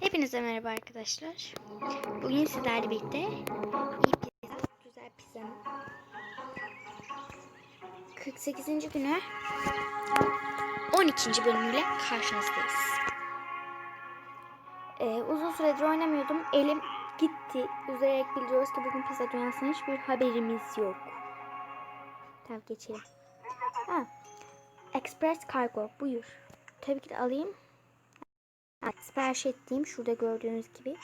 Hepinize merhaba arkadaşlar. Bugün sizlerle birlikte iyi pizza, güzel pizzanın 48. günü 12. bölümüyle karşınızdayız. Ee, uzun süredir oynamıyordum. Elim gitti. Üzülerek bildiriyoruz ki bugün pizza dünyasının hiçbir haberimiz yok. Tamam geçelim. Ha. Express Cargo buyur. Tabii ki de alayım. Evet, sipariş ettiğim şurada gördüğünüz gibi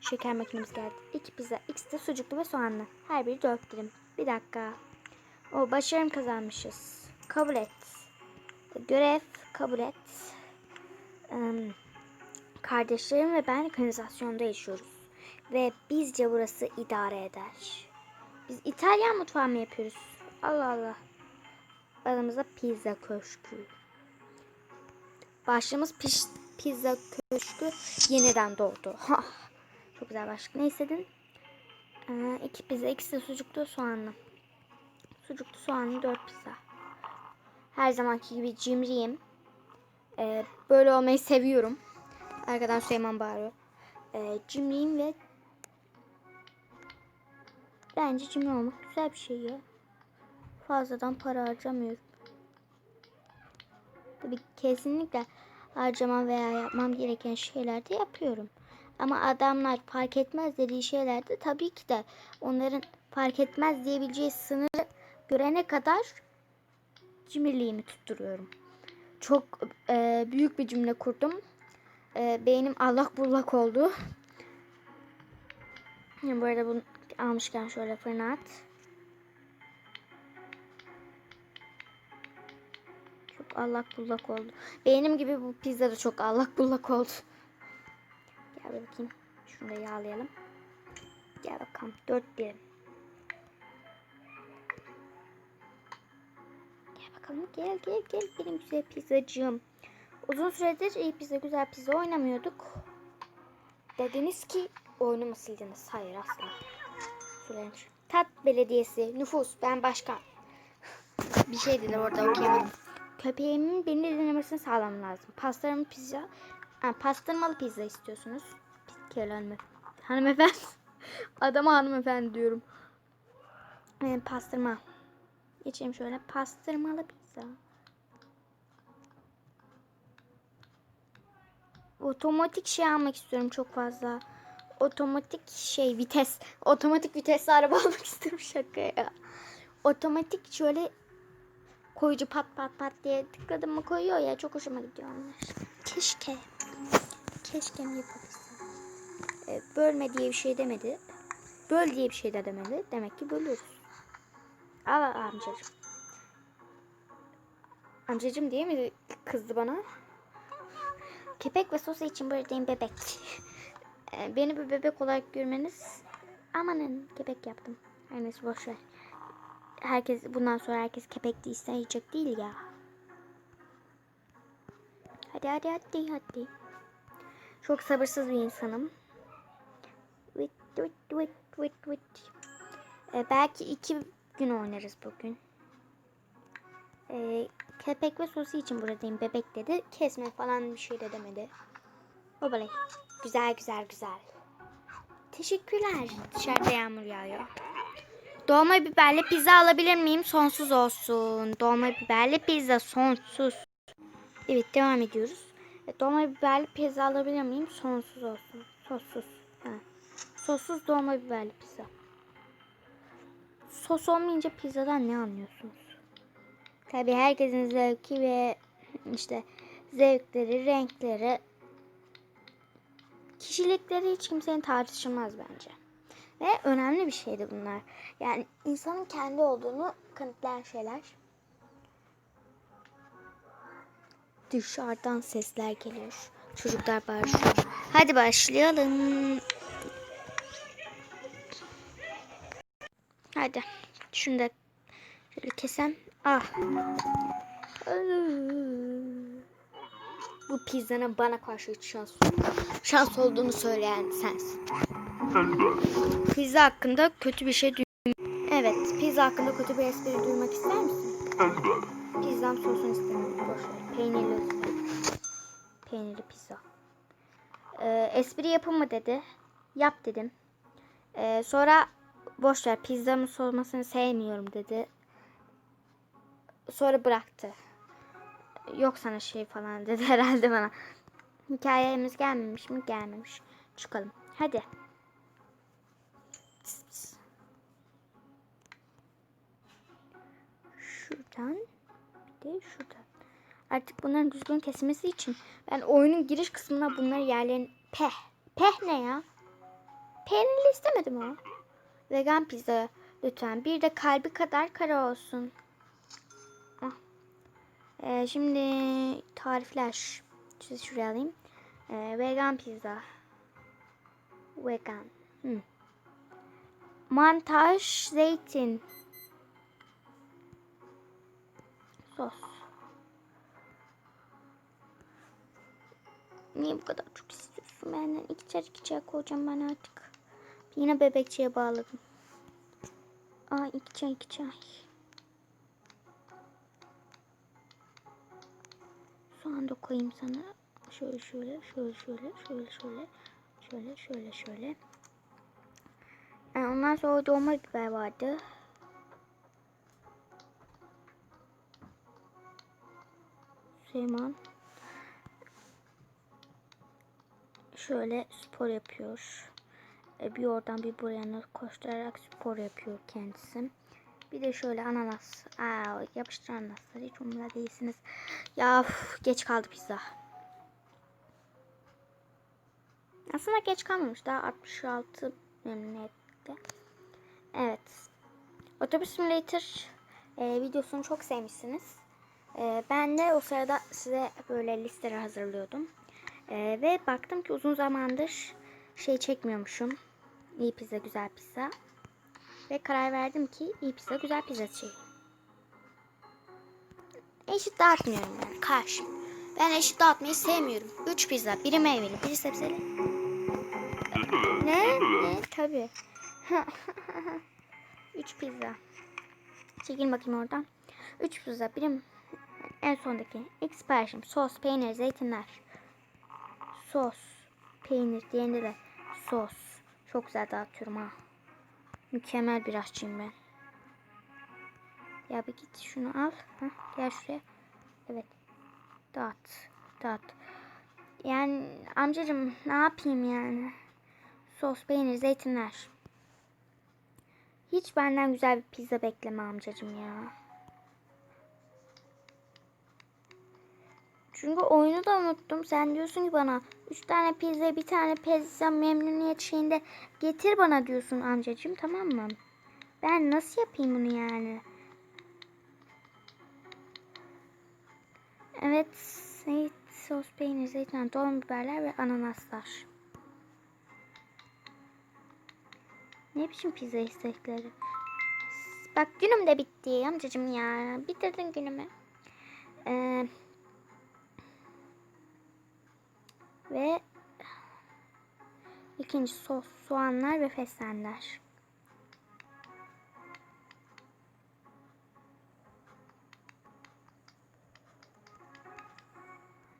şeker makinemiz geldi. İki pizza, ikisi de sucuklu ve soğanlı. Her biri dört dilim. Bir dakika. O başarım kazanmışız. Kabul et. Görev kabul et. Im, kardeşlerim ve ben kanalizasyonda yaşıyoruz. Ve bizce burası idare eder. Biz İtalyan mutfağı mı yapıyoruz? Allah Allah. Aramızda pizza köşkü. Başlığımız piş, pizza köşkü yeniden doğdu. Ha, Çok güzel başlık. Ne istedin? Ee, iki pizza, ikisi de sucuklu soğanlı. Sucuklu soğanlı dört pizza. Her zamanki gibi cimriyim. Ee, böyle olmayı seviyorum. Arkadan Süleyman bağırıyor. Ee, cimriyim ve bence cimri olmak güzel bir şey ya. Fazladan para harcamıyorum. Tabii kesinlikle harcamam veya yapmam gereken şeyler de yapıyorum. Ama adamlar fark etmez dediği şeylerde tabii ki de onların fark etmez diyebileceği sınırı görene kadar cimriliğimi tutturuyorum. Çok e, büyük bir cümle kurdum. E, beynim allak bullak oldu. Bu arada bunu almışken şöyle fırına at. Allak bullak oldu. Benim gibi bu pizza da çok allak bullak oldu. Gel bakayım. Şunu da yağlayalım. Gel bakalım. Dört birim. Gel bakalım. Gel gel gel. Benim güzel pizzacığım. Uzun süredir iyi pizza güzel pizza oynamıyorduk. Dediniz ki oyunu sildiniz? Hayır asla. Tat Belediyesi, nüfus, ben başkan. Bir şey dediler orada okuyamadım. Köpeğimin beni dinlemesini sağlamam lazım. Pastırmalı pizza, ha, pastırmalı pizza istiyorsunuz. Pis hanımefendi. Hanımefendi. Adama hanımefendi diyorum. Ee, pastırma. Geçelim şöyle. Pastırmalı pizza. Otomatik şey almak istiyorum çok fazla. Otomatik şey vites. Otomatik vitesli araba almak istiyorum şaka ya. Otomatik şöyle koyucu pat pat pat diye tıkladım mı koyuyor ya çok hoşuma gidiyor onlar. Keşke. Keşke mi yapabilsem. E, bölme diye bir şey demedi. Böl diye bir şey de demedi. Demek ki bölüyoruz. Al amcacım. Amcacım diye mi kızdı bana? Kepek ve sosu için buradayım bebek. E, beni bir bebek olarak görmeniz amanın kepek yaptım. Her neyse boş ver herkes bundan sonra herkes kepek değilse yiyecek değil ya. Hadi hadi hadi hadi. Çok sabırsız bir insanım. Wait, wait, wait, wait, wait. Ee, belki iki gün oynarız bugün. Ee, kepek ve sosu için buradayım bebek dedi. Kesme falan bir şey de demedi. Obalay. Güzel güzel güzel. Teşekkürler. Dışarıda yağmur yağıyor. Dolma biberli pizza alabilir miyim? Sonsuz olsun. Dolma biberli pizza sonsuz. Evet devam ediyoruz. E, Dolma biberli pizza alabilir miyim? Sonsuz olsun. Sossuz. Ha. Sossuz dolma biberli pizza. Sos olmayınca pizzadan ne anlıyorsunuz? Tabi herkesin zevki ve işte zevkleri, renkleri, kişilikleri hiç kimsenin tartışılmaz bence. Ve önemli bir şeydi bunlar. Yani insanın kendi olduğunu kanıtlayan şeyler. Dışarıdan sesler geliyor. Çocuklar bağırıyor. Hadi başlayalım. Hadi. Şunu da şöyle kesem. Ah. Bu pizzanın bana karşı şans, şans olduğunu söyleyen sensin. Pizza hakkında kötü bir şey duym- Evet, pizza hakkında kötü bir espri duymak ister misin? Pizzam sosun istemiyorum. Boş ver. Peynirli. Peynirli pizza. Ee, espri yapın mı dedi. Yap dedim. Ee, sonra boş ver pizzamın soğumasını sevmiyorum dedi. Sonra bıraktı. Yok sana şey falan dedi herhalde bana. Hikayemiz gelmemiş mi? Gelmemiş. Çıkalım. Hadi. Şuradan bir de şuradan. Artık bunların düzgün kesilmesi için ben oyunun giriş kısmına bunları yerlerin peh. Peh ne ya? Peynirli istemedim o. Vegan pizza lütfen. Bir de kalbi kadar kara olsun. Ah. Ee, şimdi tarifler. Sizi şuraya alayım. Ee, vegan pizza. Vegan. Hmm. Mantaj zeytin. Sos. Niye bu kadar çok istiyorsun benden? İki iki çay koyacağım ben artık. Yine bebekçiye bağladım. Aa iki çay iki çay. Soğan da koyayım sana. Şöyle şöyle şöyle şöyle şöyle şöyle şöyle şöyle şöyle. Yani ondan sonra dolma biber vardı. Süleyman. Şöyle spor yapıyor. E, bir oradan bir buraya koşturarak spor yapıyor kendisi. Bir de şöyle ananas. Aa, yapıştır ananasları. Hiç umurda değilsiniz. Ya uf, geç kaldı pizza. Aslında geç kalmamış. Daha 66 memnuniyette. Evet. Otobüs Simulator e, videosunu çok sevmişsiniz. E, ben de o sırada size böyle listeler hazırlıyordum. E, ve baktım ki uzun zamandır şey çekmiyormuşum. İyi pizza, güzel pizza. Ve karar verdim ki iyi pizza, güzel pizza çekeyim. Eşit dağıtmıyorum yani karşı. Ben eşit dağıtmayı sevmiyorum. Üç pizza, biri meyveli, biri sebzeli. Ne? Ne? Tabii. Üç pizza. Çekil bakayım oradan. Üç pizza, birim en sondaki. İlk siparişim sos, peynir, zeytinler. Sos, peynir, diğerinde de sos. Çok güzel dağıtıyorum ha. Mükemmel bir aşçıyım ben. Ya bir git şunu al. Heh, gel şuraya. Evet. Dağıt. Dağıt. Yani amcacım ne yapayım yani? Sos, peynir, zeytinler. Hiç benden güzel bir pizza bekleme amcacım ya. Çünkü oyunu da unuttum. Sen diyorsun ki bana 3 tane pizza, bir tane pizza memnuniyet şeyinde getir bana diyorsun amcacığım tamam mı? Ben nasıl yapayım bunu yani? Evet, zeyt, sos, peynir, zeytin, dolma biberler ve ananaslar. Ne biçim pizza istekleri? Bak günüm de bitti amcacığım ya. Bitirdin günümü. Eee Ve ikinci sos, soğanlar ve fesleğenler.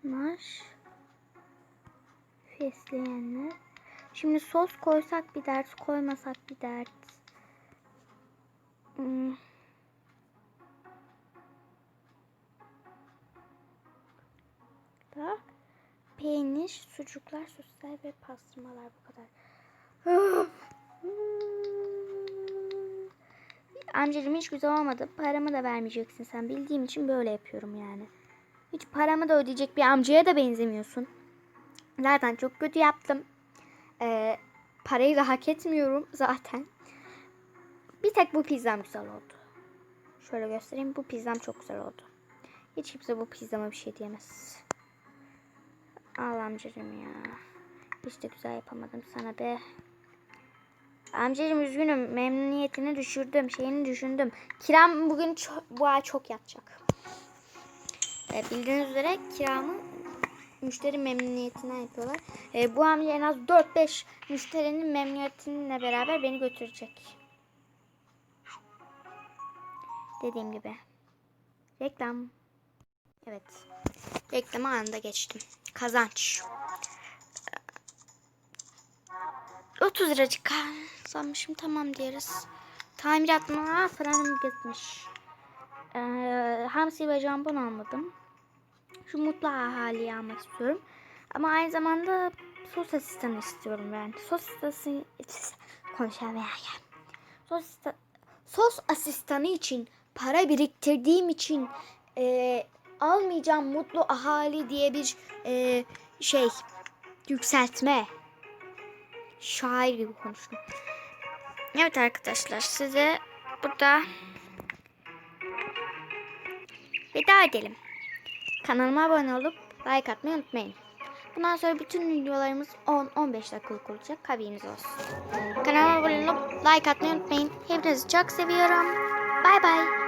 Bunlar fesleğenler. Şimdi sos koysak bir dert, koymasak bir dert. Hmm. Da peynir, sucuklar, sosisler ve pastırmalar bu kadar. Amcacığım hiç güzel olmadı. Paramı da vermeyeceksin sen. Bildiğim için böyle yapıyorum yani. Hiç paramı da ödeyecek bir amcaya da benzemiyorsun. Zaten çok kötü yaptım. Ee, parayı da hak etmiyorum zaten. Bir tek bu pizzam güzel oldu. Şöyle göstereyim. Bu pizzam çok güzel oldu. Hiç kimse bu pizzama bir şey diyemez. Al amcacığım ya. Hiç de güzel yapamadım sana be. Amcacığım üzgünüm. Memnuniyetini düşürdüm. Şeyini düşündüm. Kiram bugün çok, bu ay çok yatacak. E, bildiğiniz üzere kiramı müşteri memnuniyetinden yapıyorlar. E, bu amca en az 4-5 müşterinin memnuniyetinle beraber beni götürecek. Dediğim gibi. Reklam. Evet. Reklamı anında geçtim. Kazanç. 30 liracık sanmışım tamam deriz. Tamirat mı? Fırınım gitmiş. Ee, hamsi ve jambon almadım. Şu mutlu ahaliyi almak istiyorum. Ama aynı zamanda sos asistanı istiyorum ben. Sos asistanı konuşamıyorum. Sos, sos asistanı için para biriktirdiğim için e, almayacağım mutlu ahali diye bir e, şey yükseltme. Şair gibi konuştum. Evet arkadaşlar size burada veda edelim. Kanalıma abone olup like atmayı unutmayın. Bundan sonra bütün videolarımız 10-15 dakikalık olacak. Haberiniz olsun. Kanalıma abone olup like atmayı unutmayın. Hepinizi çok seviyorum. Bay bay.